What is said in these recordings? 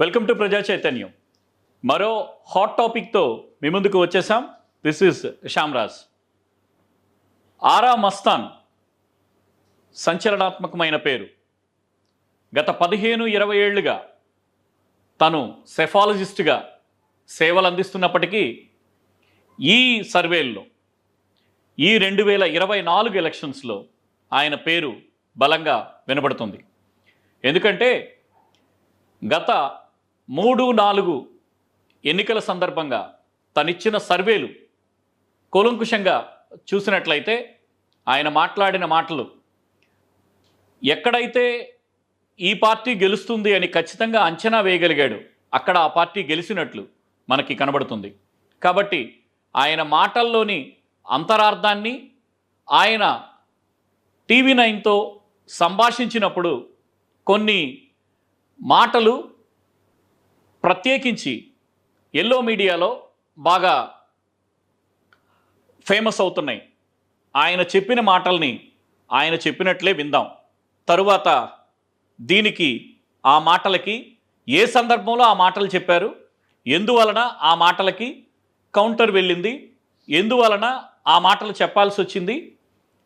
Welcome to ప్రజా చైతన్యం మరో హాట్ టాపిక్తో మీ ముందుకు వచ్చేసాం. దిస్ ఇస్ శ్యామ్రాజ్ ఆరా మస్తాన్ సంచలనాత్మకమైన పేరు. గత పదిహేను ఇరవై ఏళ్ళుగా తను సెఫాలజిస్ట్గా సేవలు అందిస్తున్నప్పటికీ ఈ సర్వేల్లో ఈ రెండు వేల ఇరవై నాలుగు ఎలక్షన్స్లో ఆయన పేరు బలంగా వినబడుతుంది. ఎందుకంటే గత మూడు నాలుగు ఎన్నికల సందర్భంగా తనిచ్చిన సర్వేలు కూలంకుషంగా చూసినట్లయితే ఆయన మాట్లాడిన మాటలు ఎక్కడైతే ఈ పార్టీ గెలుస్తుంది అని ఖచ్చితంగా అంచనా వేయగలిగాడు అక్కడ ఆ పార్టీ గెలిచినట్లు మనకి కనబడుతుంది. కాబట్టి ఆయన మాటల్లోని అంతరార్థాన్ని ఆయన టీవీ నైన్తో సంభాషించినప్పుడు కొన్ని మాటలు ప్రత్యేకించి ఎల్లో మీడియాలో బాగా ఫేమస్ అవుతున్నాయి. ఆయన చెప్పిన మాటల్ని ఆయన చెప్పినట్లే విందాం. తరువాత దీనికి ఆ మాటలకి ఏ సందర్భంలో ఆ మాటలు చెప్పారు? ఎందువలన ఆ మాటలకి కౌంటర్ వెళ్ళింది? ఎందువలన ఆ మాటలు చెప్పాల్సి వచ్చింది?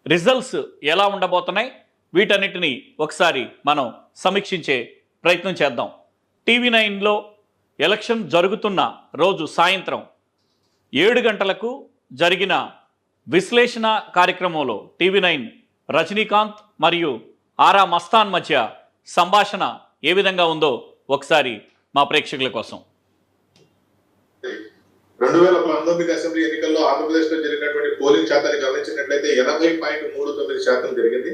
రిజల్ట్స్ ఎలా ఉండబోతున్నాయి? వీటన్నిటిని ఒకసారి మనం సమీక్షించే ప్రయత్నం చేద్దాం. టీవీ నైన్లో ఎలక్షన్ జరుగుతున్న రోజు సాయంత్రం ఏడు గంటలకు జరిగిన విశ్లేషణ కార్యక్రమంలో టీవీ నైన్ రజనీకాంత్ మరియు ఆరా మస్తాన్ మధ్య సంభాషణ ఏ విధంగా ఉందో ఒకసారి మా ప్రేక్షకుల కోసం. రెండు వేల పంతొమ్మిది అసెంబ్లీ ఎన్నికల్లో ఆంధ్రప్రదేశ్లో జరిగినటువంటి పోలింగ్ శాతాన్ని గమనించినట్లయితే ఎనభై పాయింట్ మూడు తొమ్మిది శాతం జరిగింది.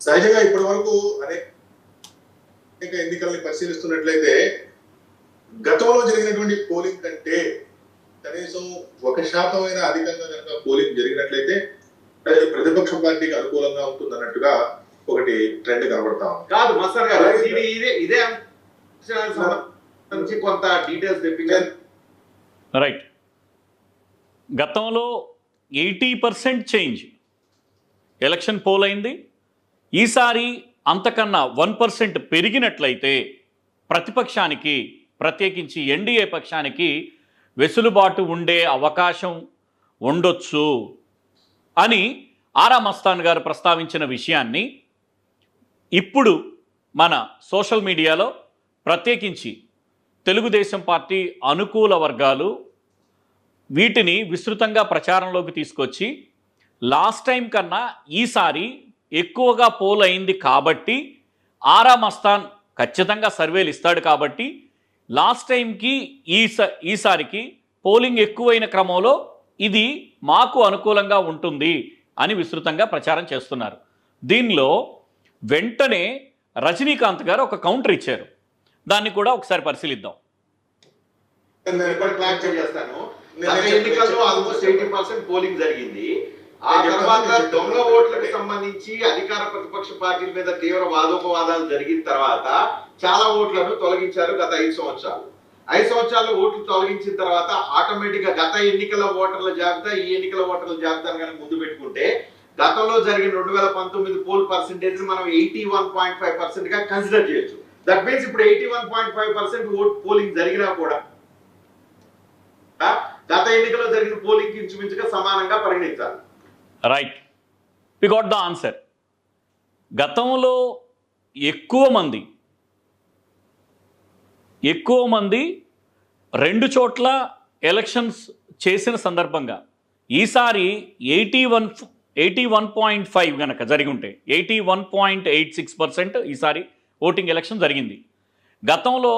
సహజంగా ఇప్పటి వరకు అనేక ఎన్నికల్ని పరిశీలిస్తున్నట్లయితే గతంలో జరిగినటువంటి పోలింగ్ కంటే కనీసం ఒక శాతం అయినా అధికంగా కనుక పోలింగ్ జరిగినట్లయితే అది ప్రతిపక్ష పార్టీకి అనుకూలంగా ఉంటుంది అన్నట్టుగా ఒకటి ట్రెండ్ కనబడతా ఉంది. కాదు మస్తాన్ గారు ఇది ఇదే ఇదే కొంత డీటెయిల్స్ తెప్పించారు రైట్ గతంలో eighty percent change. Election poll అయింది. ఈసారి అంతకన్నా వన్ పర్సెంట్ పెరిగినట్లయితే ప్రతిపక్షానికి ప్రత్యేకించి ఎన్డీఏ పక్షానికి వెసులుబాటు ఉండే అవకాశం ఉండొచ్చు అని ఆరా మస్తాన్ గారు ప్రస్తావించిన విషయాన్ని ఇప్పుడు మన సోషల్ మీడియాలో ప్రత్యేకించి తెలుగుదేశం పార్టీ అనుకూల వర్గాలు వీటిని విస్తృతంగా ప్రచారంలోకి తీసుకొచ్చి లాస్ట్ టైం కన్నా ఈసారి ఎక్కువగా పోల్ అయింది కాబట్టి ఆరా మస్తాన్ ఖచ్చితంగా సర్వేలు ఇస్తాడు కాబట్టి లాస్ట్ టైంకి ఈ స- ఈసారికి పోలింగ్ ఎక్కువైన క్రమంలో ఇది మాకు అనుకూలంగా ఉంటుంది అని విస్తృతంగా ప్రచారం చేస్తున్నారు. దీనిలో వెంటనే రజనీకాంత్ గారు ఒక కౌంటర్ ఇచ్చారు. దాన్ని కూడా ఒకసారి పరిశీలిద్దాం. నేను చేస్తాను. ఎన్నికల్లో ఆల్మోస్ట్ ఎయిటీ పర్సెంట్ పోలింగ్ జరిగింది. ఆ తర్వాత దొంగ. ఓట్లకు సంబంధించి అధికార ప్రతిపక్ష పార్టీల మీద తీవ్ర వాదోపవాదాలు జరిగిన తర్వాత చాలా ఓట్లను తొలగించారు గత ఐదు సంవత్సరాలు. ఐదు సంవత్సరాలు ఓట్లు తొలగించిన తర్వాత ఆటోమేటిక్గా గత ఎన్నికల ఓటర్ల జాబితా ఈ ఎన్నికల ఓటర్ల జాబితాను కనుక ముందు పెట్టుకుంటే గతంలో జరిగిన రెండు వేల పంతొమ్మిది పోల్ పర్సెంటేజ్ మనం ఎయిటీ వన్ పాయింట్ ఫైవ్ పర్సెంట్గా కన్సిడర్ చేయొచ్చు. దట్ మీన్స్ ఇప్పుడు eighty one point five percent vote polling జరిగినా కూడా గత ఎన్నికల్లో జరిగిన పోలింగ్ ఇంచుమించుగా సమానంగా పరిగణించాలి. Right we got the answer గతంలో ఎక్కువ మంది ఎక్కువ మంది రెండు చోట్ల ఎలక్షన్స్ చేసిన సందర్భంగా ఈసారి eighty one eighty one point five కనుక జరిగి ఉంటే eighty one point eight six percent ఈసారి ఓటింగ్ ఎలక్షన్ జరిగింది. గతంలో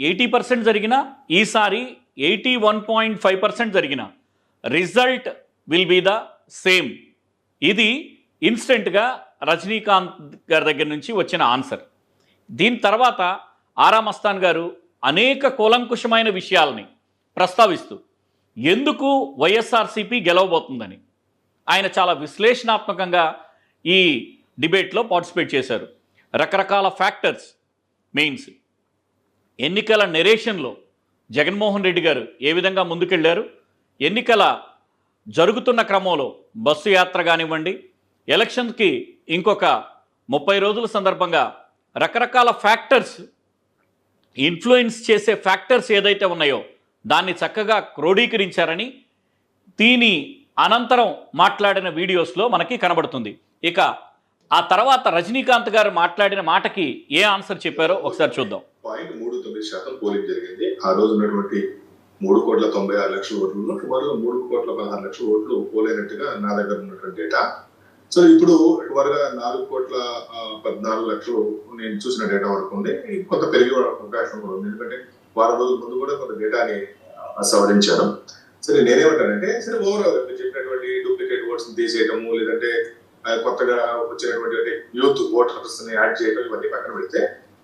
ఎయిటీ పర్సెంట్ జరిగిన ఈసారి eighty one point five percent జరిగిన result will be the same ఇది ఇన్స్టెంట్గా రజనీకాంత్ గారి దగ్గర నుంచి వచ్చిన ఆన్సర్. దీని తర్వాత ఆరా మస్తాన్ గారు అనేక కూలంకుషమైన విషయాలని ప్రస్తావిస్తూ ఎందుకు వైఎస్ఆర్సీపీ గెలవబోతుందని ఆయన చాలా విశ్లేషణాత్మకంగా ఈ డిబేట్లో పార్టిసిపేట్ చేశారు. రకరకాల ఫ్యాక్టర్స్ మెయిన్స్ ఎన్నికల నెరేషన్లో జగన్మోహన్ రెడ్డి గారు ఏ విధంగా ముందుకెళ్ళారు? ఎన్నికల జరుగుతున్న క్రమంలో బస్సు యాత్ర కానివ్వండి ఎలక్షన్కి ఇంకొక ముప్పై రోజుల సందర్భంగా రకరకాల ఫ్యాక్టర్స్ ఇన్ఫ్లుయెన్స్ చేసే ఫ్యాక్టర్స్ ఏదైతే ఉన్నాయో దాన్ని చక్కగా క్రోడీకరించారని దీని అనంతరం మాట్లాడిన వీడియోస్లో మనకి కనబడుతుంది. ఇక ఆ తర్వాత రజనీకాంత్ గారు మాట్లాడిన మాటకి ఏ ఆన్సర్ చెప్పారో ఒకసారి చూద్దాం. పాయింట్ మూడు తొమ్మిది శాతం పోలింగ్ జరిగింది. ఆ రోజు ఉన్నటువంటి మూడు కోట్ల తొంభై ఆరు లక్షల ఓట్లలో సుమారుగా మూడు కోట్ల పదహారు లక్షల ఓట్లు పోలేనట్టుగా నా దగ్గర ఉన్నటువంటి డేటా సో ఇప్పుడు వరగా నాలుగు కోట్ల పద్నాలుగు లక్షలు నేను చూసిన డేటా వరకు ఉంది. కొంత పెరిగే అవకాశం కూడా ఉంది. ఎందుకంటే వారం రోజుల ముందు కూడా కొంత డేటాని ఆ, సవరించారు. సరే నేనేమంటానంటే సరే ఓవరాల్ మీరు చెప్పినటువంటి డూప్లికేట్ ఓట్స్ తీసేయడము లేదంటే కొత్తగా వచ్చినటువంటి యూత్ ఓటర్స్ని యాడ్ చేయడం ఇవన్నీ పక్కన పెడితే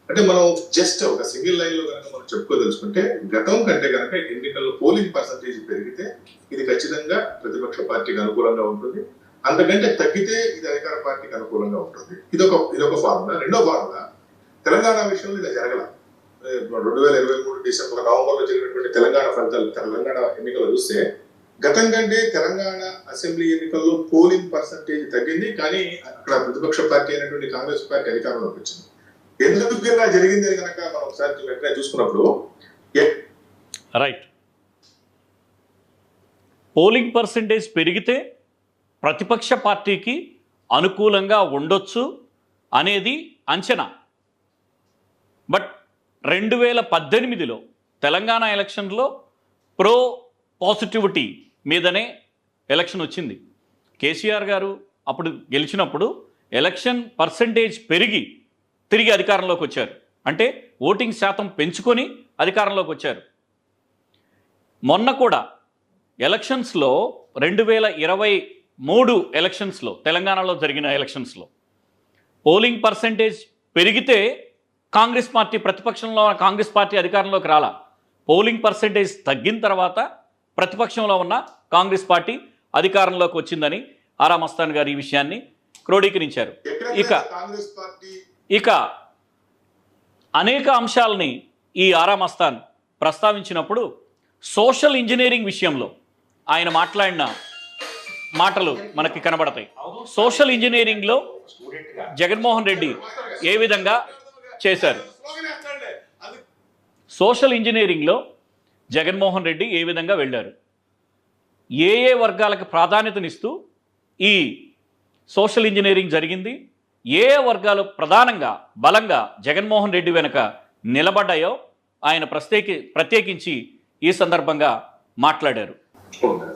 అంటే మనం జస్ట్ ఒక సింగిల్ లైన్లో కనుక మనం చెప్పుకోదలుచుకుంటే గతం కంటే కనుక ఎన్నికల్లో పోలింగ్ పర్సంటేజ్ పెరిగితే ఇది ఖచ్చితంగా ప్రతిపక్ష పార్టీకి అనుకూలంగా ఉంటుంది. అంతకంటే తగ్గితే ఇది అధికార పార్టీకి అనుకూలంగా ఉంటుంది. ఇదొక ఇదొక ఫార్ములా రెండో ఫార్ములా తెలంగాణ విషయంలో ఇలా జరగల. రెండు వేల ఇరవై మూడు డిసెంబర్ నవంబర్లో జరిగినటువంటి తెలంగాణ ఫలితాలు తెలంగాణ ఎన్నికలు చూస్తే గతం కంటే తెలంగాణ అసెంబ్లీ ఎన్నికల్లో పోలింగ్ పర్సంటేజ్ తగ్గింది. కానీ అక్కడ ప్రతిపక్ష పార్టీ అయినటువంటి కాంగ్రెస్ పార్టీ అధికారంలోకి వచ్చింది. ఎందుకు ఇలా జరిగింది అని కనుక మనం ఒకసారి వెంటనే చూసుకున్నప్పుడు రైట్ పోలింగ్ పర్సంటేజ్ పెరిగితే ప్రతిపక్ష పార్టీకి అనుకూలంగా ఉండొచ్చు అనేది అంచనా. బట్ రెండు వేల పద్దెనిమిదిలో తెలంగాణ ఎలక్షన్లో ప్రో పాజిటివిటీ మీదనే ఎలక్షన్ వచ్చింది. కేసీఆర్ గారు అప్పుడు గెలిచినప్పుడు ఎలక్షన్ పర్సంటేజ్ పెరిగి తిరిగి అధికారంలోకి వచ్చారు. అంటే ఓటింగ్ శాతం పెంచుకొని అధికారంలోకి వచ్చారు. మొన్న కూడా ఎలక్షన్స్లో రెండు వేల ఇరవై మూడు ఎలక్షన్స్లో తెలంగాణలో జరిగిన ఎలక్షన్స్లో పోలింగ్ పర్సంటేజ్ పెరిగితే కాంగ్రెస్ పార్టీ ప్రతిపక్షంలో ఉన్న కాంగ్రెస్ పార్టీ అధికారంలోకి రాలా. పోలింగ్ పర్సంటేజ్ తగ్గిన తర్వాత ప్రతిపక్షంలో ఉన్న కాంగ్రెస్ పార్టీ అధికారంలోకి వచ్చిందని ఆరా మస్తాన్ గారు ఈ విషయాన్ని క్రోడీకరించారు. ఇక కాంగ్రెస్ పార్టీ ఇక అనేక అంశాలని ఈ ఆరా మస్తాన్ ప్రస్తావించినప్పుడు సోషల్ ఇంజనీరింగ్ విషయంలో ఆయన మాట్లాడిన మాటలు మనకి కనబడతాయి. సోషల్ ఇంజనీరింగ్లో జగన్మోహన్ రెడ్డి ఏ విధంగా చేశారు? సోషల్ ఇంజనీరింగ్లో జగన్మోహన్ రెడ్డి ఏ విధంగా వెళ్ళారు? ఏ ఏ వర్గాలకు ప్రాధాన్యతనిస్తూ ఈ సోషల్ ఇంజనీరింగ్ జరిగింది? ఏ వర్గాలు ప్రధానంగా బలంగా జగన్మోహన్ రెడ్డి వెనుక నిలబడ్డాయో ఆయన ప్రత్యేకి ప్రత్యేకించి ఈ సందర్భంగా మాట్లాడారు.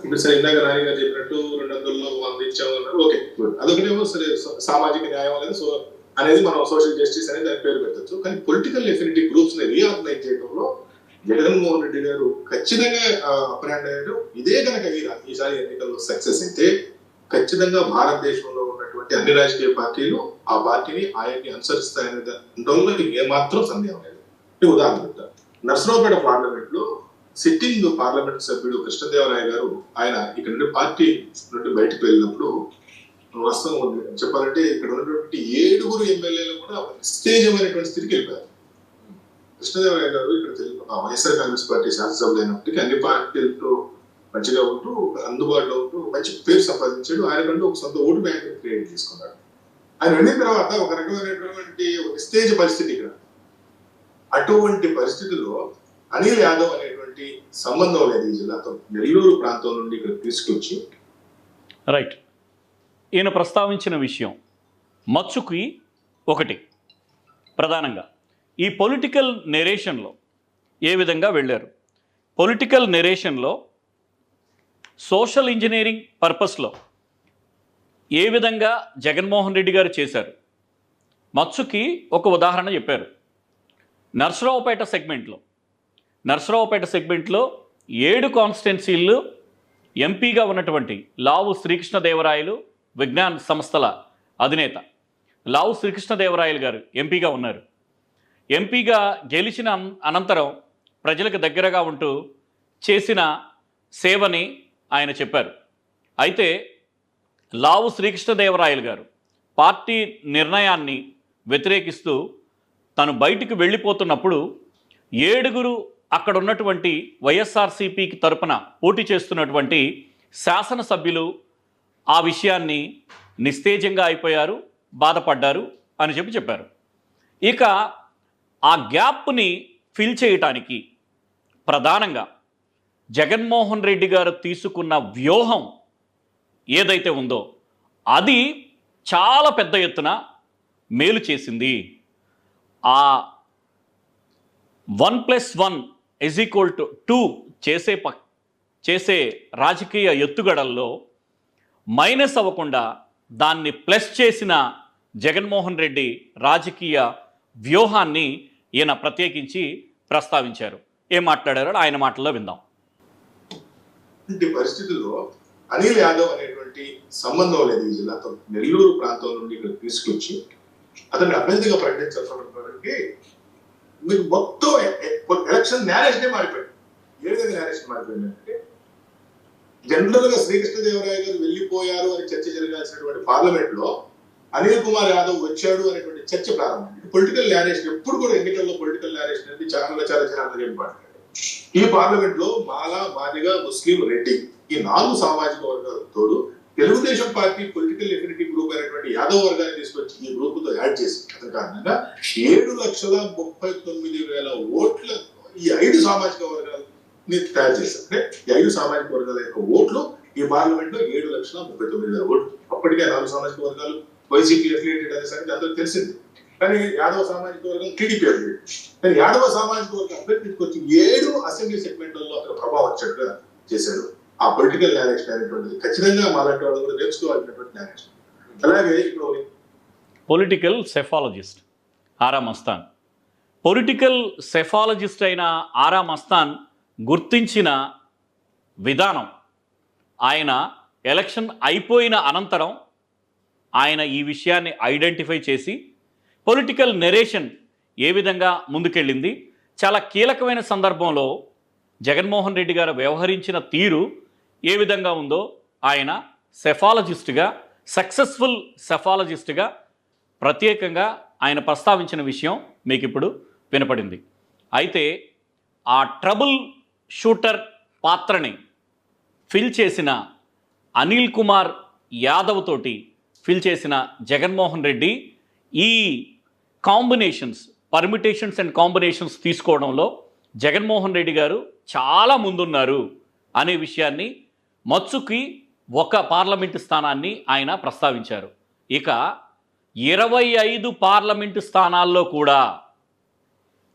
ఇప్పుడు సరే ఇందాక నాని గారు చెప్పినట్టు రెండు వందల్లో వంద ఇచ్చాము ఓకే అదొకటేమో సరే సామాజిక న్యాయం అనేది సో అనేది మనం సోషల్ జస్టిస్ అనేది దాని పేరు పెట్టచ్చు. కానీ పొలిటికల్ ఎఫినిటీ గ్రూప్స్ని రీఆర్గనైజ్ చేయడంలో జగన్మోహన్ రెడ్డి గారు ఖచ్చితంగా అప్రాండ్ అయ్యారు ఇదే కనుక ఈ- ఈసారి ఎన్నికల్లో సక్సెస్ అయితే ఖచ్చితంగా భారతదేశంలో ఉన్నటువంటి అన్ని రాజకీయ పార్టీలు ఆ పార్టీని ఆయన్ని అనుసరిస్తాయనే దాంట్లో ఏమాత్రం సందేహం లేదు. నేను ఉదాహరణ చెప్తా. నర్సరావుపేట పార్లమెంట్లో సిట్టింగ్ పార్లమెంట్ సభ్యుడు కృష్ణదేవరాయ గారు ఆయన ఇక్కడ నుండి పార్టీ నుండి బయటకు వెళ్ళినప్పుడు వాస్తవం ఉంది. చెప్పాలంటే ఇక్కడ ఉన్నటువంటి ఏడుగురు ఎమ్మెల్యేలు కూడా నిస్తేజమైనటువంటి స్థితికి వెళ్ళిపోయారు. కృష్ణదేవరాయ గారు ఇక్కడ వైఎస్ఆర్ కాంగ్రెస్ పార్టీ శాసనసభలు అయినప్పటికీ అన్ని పార్టీలతో మంచిగా ఉంటూ అందుబాటులో ఉంటూ మంచి పేరు సంపాదించాడు. ఆయన ఒక సొంత ఓటు బ్యాంక్ క్రియేట్ చేసుకున్నాడు. ఆయన వెళ్ళిన తర్వాత ఒక రకమైనటువంటి ఒక నిస్తేజ పరిస్థితి ఇక్కడ. అటువంటి పరిస్థితుల్లో అనిల్ యాదవ్ అనేటువంటి సంబంధం లేదు ఈ జిల్లాతో. నెల్లూరు ప్రాంతం నుండి ఇక్కడ తీసుకొచ్చి రైట్ ఈయన ప్రస్తావించిన విషయం మచ్చుకి ఒకటి ప్రధానంగా. ఈ పొలిటికల్ నెరేషన్లో ఏ విధంగా వెళ్ళారు? పొలిటికల్ నెరేషన్లో సోషల్ ఇంజనీరింగ్ పర్పస్లో ఏ విధంగా జగన్మోహన్ రెడ్డి గారు చేశారు? మత్సుకి ఒక ఉదాహరణ చెప్పారు. నర్సరావుపేట సెగ్మెంట్లో నర్సరావుపేట సెగ్మెంట్లో ఏడు కాన్స్టిట్యున్సీలు ఎంపీగా ఉన్నటువంటి లావు శ్రీకృష్ణదేవరాయలు విజ్ఞాన్ సంస్థల అధినేత. లావు శ్రీకృష్ణదేవరాయలు గారు ఎంపీగా ఉన్నారు. ఎంపీగా గెలిచిన అనంతరం ప్రజలకు దగ్గరగా ఉంటూ చేసిన సేవని ఆయన చెప్పారు. అయితే లావు శ్రీకృష్ణదేవరాయలు గారు పార్టీ నిర్ణయాన్ని వ్యతిరేకిస్తూ తను బయటికి వెళ్ళిపోతున్నప్పుడు ఏడుగురు అక్కడ ఉన్నటువంటి వైఎస్ఆర్సీపీకి తరపున పోటీ చేస్తున్నటువంటి శాసనసభ్యులు ఆ విషయాన్ని నిస్తేజంగా అయిపోయారు బాధపడ్డారు అని చెప్పి చెప్పారు. ఇక ఆ గ్యాప్ని ఫిల్ చేయటానికి ప్రధానంగా జగన్మోహన్ రెడ్డి గారు తీసుకున్న వ్యూహం ఏదైతే ఉందో అది చాలా పెద్ద ఎత్తున మేలు చేసింది. ఆ one plus one is equal to two చేసే ప చేసే రాజకీయ ఎత్తుగడల్లో మైనస్ అవ్వకుండా దాన్ని ప్లస్ చేసిన జగన్మోహన్ రెడ్డి రాజకీయ వ్యూహాన్ని ఈయన ప్రత్యేకించి ప్రస్తావించారు. ఏం మాట్లాడారో ఆయన మాటల్లో విందాం. ఇలాంటి పరిస్థితుల్లో అనిల్ యాదవ్ అనేటువంటి సంబంధం లేదు ఈ జిల్లాతో. నెల్లూరు ప్రాంతం నుండి ఇక్కడ తీసుకొచ్చి అతన్ని అభ్యర్థిగా ప్రకటించాల్సినటువంటి మీకు మొత్తం ఎలక్షన్ నేరేషనే మారిపోయింది. ఏ విధంగా నేరేషన్ మారిపోయిందంటే జనరల్గా శ్రీకృష్ణదేవరాయ గారు వెళ్ళిపోయారు అని చర్చ జరగాల్సినటువంటి పార్లమెంట్లో అనిల్ కుమార్ యాదవ్ వచ్చాడు అనేటువంటి చర్చ ప్రారంభం పొలిటికల్ నేరేషన్ ఎప్పుడు కూడా ఎన్నికల్లో పొలిటికల్ నేరేషన్ అనేది చాలా చాలా చాలా ఇంపార్టెంట్ ఈ పార్లమెంట్లో మాలా మాదిగ ముస్లిం రెడ్డి ఈ నాలుగు సామాజిక వర్గాల తోడు Telugu Desam party political affinity group అయినటువంటి యాదవ్ వర్గాన్ని తీసుకొచ్చి ఈ గ్రూప్తో యాడ్ చేసి అతని కారణంగా ఏడు లక్షల ముప్పై తొమ్మిది వేల ఓట్ల ఈ ఐదు సామాజిక వర్గాలని తయారు చేశారు. అంటే ఈ ఐదు సామాజిక వర్గాల యొక్క ఓట్లు ఈ పార్లమెంట్లో ఏడు లక్షల ముప్పై తొమ్మిది వేల ఓట్లు. అప్పటికే నాలుగు సామాజిక వర్గాలు వైసీపీ ఎఫిలియేటెడ్ అనే సంగతి అందరూ తెలిసింది. కానీ యాదవ సామాజిక వర్గం టీడీపీ అఫిలియేటెడ్ కానీ యాదవ సామాజిక వర్గం అభ్యర్థికి వచ్చి ఏడు అసెంబ్లీ సెగ్మెంట్లలో అక్కడ ప్రభావం వచ్చేట్టుగా చేశాడు ఆ పొలిటికల్ నేరేషన్ అనేటువంటిది ఖచ్చితంగా మాలాంటి వాళ్ళు కూడా నేర్చుకోవాల్సినటువంటి నేరేషన్ అలాగే ఇప్పుడు political psephologist Aaraa Mastan. Political psephologist అయిన ఆరా మస్తాన్ గుర్తించిన విధానం ఆయన ఎలక్షన్ అయిపోయిన అనంతరం ఆయన ఈ విషయాన్ని ఐడెంటిఫై చేసి పొలిటికల్ నెరేషన్ ఏ విధంగా ముందుకెళ్ళింది? చాలా కీలకమైన సందర్భంలో జగన్మోహన్ రెడ్డి గారు వ్యవహరించిన తీరు ఏ విధంగా ఉందో ఆయన సెఫాలజిస్ట్గా సక్సెస్ఫుల్ సెఫాలజిస్ట్గా ప్రత్యేకంగా ఆయన ప్రస్తావించిన విషయం మీకు ఇప్పుడు వినపడింది. అయితే ఆ ట్రబుల్ షూటర్ పాత్రని ఫిల్ చేసిన అనిల్ కుమార్ యాదవ్ తోటి ఫిల్ చేసిన జగన్మోహన్ రెడ్డి ఈ కాంబినేషన్స్ పర్మిటేషన్స్ అండ్ కాంబినేషన్స్ తీసుకోవడంలో జగన్మోహన్ రెడ్డి గారు చాలా ముందున్నారు అనే విషయాన్ని మత్సుకి ఒక పార్లమెంటు స్థానాన్ని ఆయన ప్రస్తావించారు. ఇక ఇరవై ఐదు పార్లమెంటు స్థానాల్లో కూడా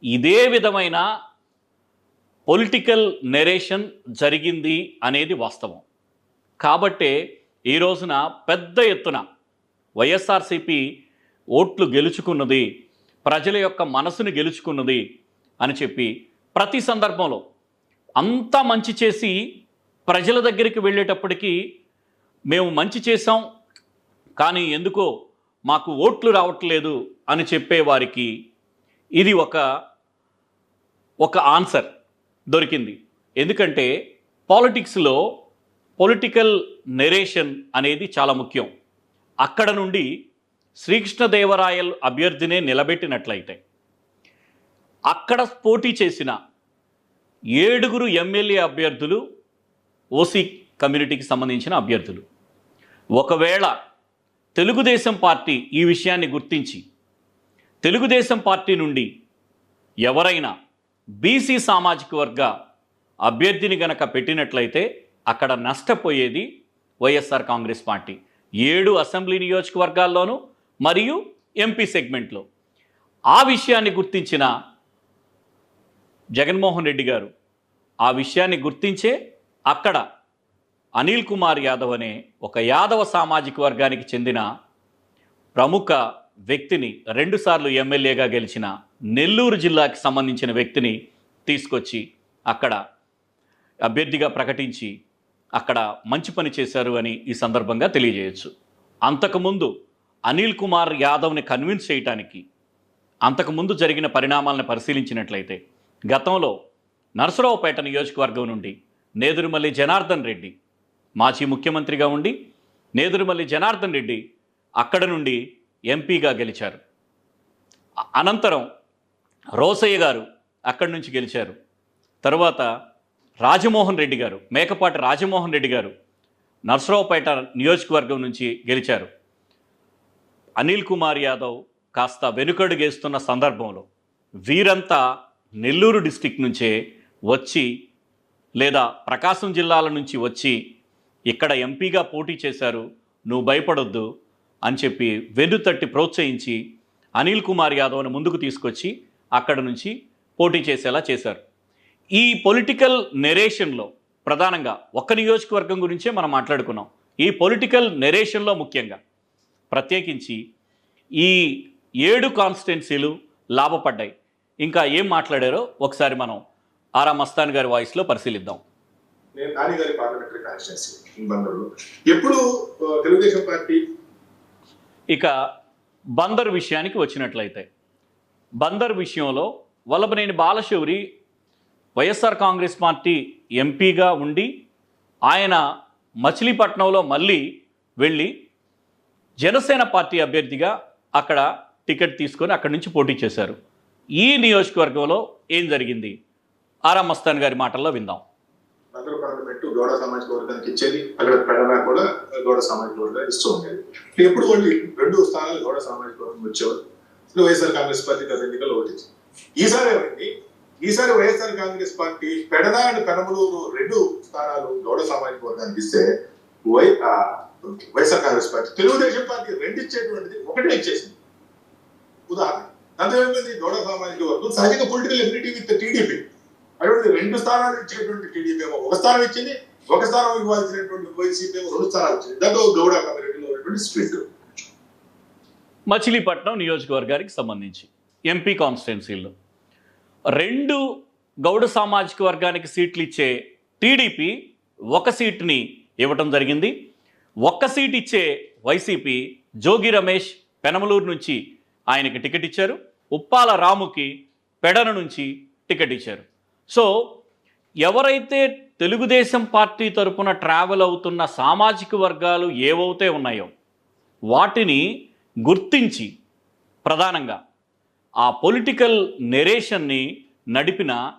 ఇదే విధమైన పొలిటికల్ నెరేషన్ జరిగింది అనేది వాస్తవం. కాబట్టే ఈ రోజున పెద్ద ఎత్తున వైఎస్ఆర్సిపి ఓట్లు గెలుచుకున్నది ప్రజల యొక్క మనసుని గెలుచుకున్నది అని చెప్పి ప్రతి సందర్భంలో అంతా మంచి చేసి ప్రజల దగ్గరికి వెళ్ళేటప్పటికీ మేము మంచి చేసాం కానీ ఎందుకో మాకు ఓట్లు రావట్లేదు అని చెప్పేవారికి ఇది ఒక ఒక ఆన్సర్ దొరికింది. ఎందుకంటే పాలిటిక్స్లో పొలిటికల్ నెరేషన్ అనేది చాలా ముఖ్యం. అక్కడ నుండి శ్రీకృష్ణదేవరాయల్ అభ్యర్థినే నిలబెట్టినట్లయితే అక్కడ పోటీ చేసిన ఏడుగురు ఎమ్మెల్యే అభ్యర్థులు ఓసీ కమ్యూనిటీకి సంబంధించిన అభ్యర్థులు. ఒకవేళ తెలుగుదేశం పార్టీ ఈ విషయాన్ని గుర్తించి తెలుగుదేశం పార్టీ నుండి ఎవరైనా బీసీ సామాజిక వర్గ అభ్యర్థిని గనక పెట్టినట్లయితే అక్కడ నష్టపోయేది వైఎస్ఆర్ కాంగ్రెస్ పార్టీ. ఏడు అసెంబ్లీ నియోజకవర్గాల్లోనూ మరియు ఎంపీ సెగ్మెంట్లో ఆ విషయాన్ని గుర్తించిన జగన్మోహన్ రెడ్డి గారు ఆ విషయాన్ని గుర్తించే అక్కడ అనిల్ కుమార్ యాదవ్ అనే ఒక యాదవ సామాజిక వర్గానికి చెందిన ప్రముఖ వ్యక్తిని రెండుసార్లు ఎమ్మెల్యేగా గెలిచిన నెల్లూరు జిల్లాకి సంబంధించిన వ్యక్తిని తీసుకొచ్చి అక్కడ అభ్యర్థిగా ప్రకటించి అక్కడ మంచి పని చేశారు అని ఈ సందర్భంగా తెలియజేయచ్చు. అంతకుముందు అనిల్ కుమార్ యాదవ్ని కన్విన్స్ చేయటానికి అంతకుముందు జరిగిన పరిణామాలను పరిశీలించినట్లయితే గతంలో నరసరావుపేట నియోజకవర్గం నుండి నేదురుమల్లి జనార్దన్ రెడ్డి మాజీ ముఖ్యమంత్రిగా ఉండి నేదురుమల్లి జనార్దన్ రెడ్డి అక్కడ నుండి ఎంపీగా గెలిచారు. అనంతరం రోసయ్య గారు అక్కడి నుంచి గెలిచారు. తర్వాత రాజమోహన్ రెడ్డి గారు మేకపాటి రాజమోహన్ రెడ్డి గారు నర్సరావుపేట నియోజకవర్గం నుంచి గెలిచారు. అనిల్ కుమార్ యాదవ్ కాస్త వెనుకడుగేస్తున్న సందర్భంలో వీరంతా నెల్లూరు డిస్టిక్ నుంచే వచ్చి లేదా ప్రకాశం జిల్లాల నుంచి వచ్చి ఇక్కడ ఎంపీగా పోటీ చేశారు నువ్వు భయపడొద్దు అని చెప్పి వెన్నుతట్టి ప్రోత్సహించి అనిల్ కుమార్ యాదవ్ను ముందుకు తీసుకొచ్చి అక్కడ నుంచి పోటీ చేసేలా చేశారు. ఈ పొలిటికల్ నెరేషన్లో ప్రధానంగా ఒక్క నియోజకవర్గం గురించే మనం మాట్లాడుకున్నాం. ఈ పొలిటికల్ నెరేషన్లో ముఖ్యంగా ప్రత్యేకించి ఈ ఏడు కాన్స్టిట్యున్సీలు లాభపడ్డాయి. ఇంకా ఏం మాట్లాడారో ఒకసారి మనం ఆరా మస్తాన్ గారి వాయిస్లో పరిశీలిద్దాం. నేను నాని గారి పార్లమెంటరీ కాన్స్టిట్యున్సీ బందర్లో ఎప్పుడు తెలుగుదేశం పార్టీ? ఇక బందర్ విషయానికి వచ్చినట్లయితే బందర్ విషయంలో వల్లభనేని బాలశౌరి వైఎస్ఆర్ కాంగ్రెస్ పార్టీ ఎంపీగా ఉండి ఆయన మచిలీపట్నంలో మళ్ళీ వెళ్ళి జనసేన పార్టీ అభ్యర్థిగా అక్కడ టికెట్ తీసుకొని అక్కడి నుంచి పోటీ చేశారు. ఈ నియోజకవర్గంలో ఏం జరిగింది? ఆరా మస్తాన్ గారి మాటల్లో విందాం. బందర్ పెట్టు గౌడ సామాజిక వర్గానికి ఇచ్చేది అక్కడ పెడనా కూడా గౌడ సామాజిక వర్గానికి ఇస్తూ ఉండేది. ఎప్పుడు వాళ్ళు రెండు స్థానాలు గౌడ సామాజిక వర్గం వచ్చేవారు. వైఎస్ఆర్ కాంగ్రెస్ పార్టీ గత ఎన్నికల్లో ఓటించి ఈసారి ఏమైంది? ఈసారి YSR Congress party Pedana and Penamaluru రెండు స్థానాలు గౌడ సామాజిక వర్గానికి ఇస్తే why YSR Congress party. Telugu Desam party రెండు ఇచ్చేటువంటిది ఒకటే ఇచ్చేసింది. ఉదాహరణ. దాంతో ఏమైంది గౌడ సామాజిక వర్గం సహజ పొలిటికల్ ఎఫినిటీ విత్ టీడీపీ అటువంటి రెండు స్థానాలు ఇచ్చేటువంటి టీడీపీ ఏమో ఒక స్థానం ఇచ్చింది ఒక స్థానం ఇవ్వాల్సినటువంటి వైసీపీ ఏమో రెండు స్థానాలు ఇచ్చింది. దాంతో గౌడ కమ్యూనిటీలో ఉన్నటువంటి స్ప్లిట్ మచిలీపట్నం నియోజకవర్గానికి సంబంధించి ఎంపీ కాన్స్టిట్యున్సీల్లో రెండు గౌడ సామాజిక వర్గానికి సీట్లు ఇచ్చే టీడీపీ ఒక సీట్ని ఇవ్వటం జరిగింది. ఒక్క సీట్ ఇచ్చే వైసీపీ జోగి రమేష్ పెనమలూరు నుంచి ఆయనకి టికెట్ ఇచ్చారు. ఉప్పాల రాముకి పెడన నుంచి టికెట్ ఇచ్చారు. సో ఎవరైతే తెలుగుదేశం పార్టీ తరపున ట్రావెల్ అవుతున్న సామాజిక వర్గాలు ఏవైతే ఉన్నాయో వాటిని గుర్తించి ప్రధానంగా ఆ పొలిటికల్ నెరేషన్ని నడిపిన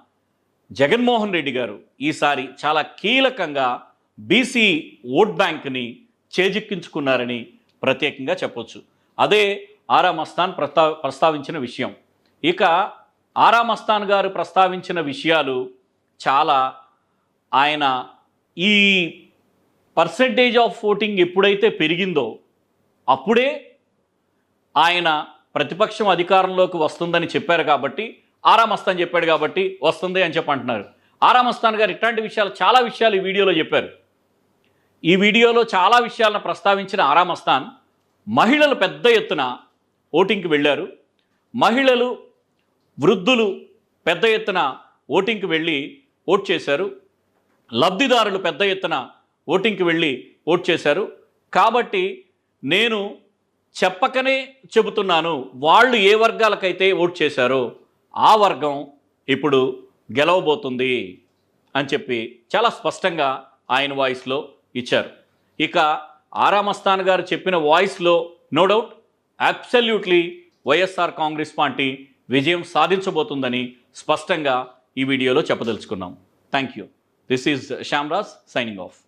జగన్మోహన్ రెడ్డి గారు ఈసారి చాలా కీలకంగా బీసీ ఓట్ బ్యాంక్ని చేజిక్కించుకున్నారని ప్రత్యేకంగా చెప్పొచ్చు. అదే ఆరా మస్తాన్ ప్రస్తా ప్రస్తావించిన విషయం. ఇక ఆరా మస్తాన్ గారు ప్రస్తావించిన విషయాలు చాలా ఆయన ఈ పర్సంటేజ్ ఆఫ్ ఓటింగ్ ఎప్పుడైతే పెరిగిందో అప్పుడే ఆయన ప్రతిపక్షం అధికారంలోకి వస్తుందని చెప్పారు కాబట్టి ఆరామస్తాన్ చెప్పాడు కాబట్టి వస్తుంది అని చెప్పి అంటున్నారు ఆరామస్తాన్ గారు ఇట్లాంటి విషయాలు చాలా విషయాలు ఈ వీడియోలో చెప్పారు. ఈ వీడియోలో చాలా విషయాలను ప్రస్తావించిన ఆరామస్థాన్ మహిళలు పెద్ద ఎత్తున ఓటింగ్కి వెళ్ళారు. మహిళలు వృద్ధులు పెద్ద ఎత్తున ఓటింగ్కి వెళ్ళి ఓట్ చేశారు. లబ్ధిదారులు పెద్ద ఎత్తున ఓటింగ్కి వెళ్ళి ఓట్ చేశారు. కాబట్టి నేను చెప్పకనే చెబుతున్నాను వాళ్ళు ఏ వర్గాలకైతే ఓట్ చేశారో ఆ వర్గం ఇప్పుడు గెలవబోతుంది అని చెప్పి చాలా స్పష్టంగా ఆయన వాయిస్లో ఇచ్చారు. ఇక ఆరామస్థాన్ గారు చెప్పిన వాయిస్లో no doubt absolutely YSR Congress party విజయం సాధించబోతుందని స్పష్టంగా ఈ వీడియోలో చెప్పదలుచుకున్నాం. Thank you this is Shyamraj signing off.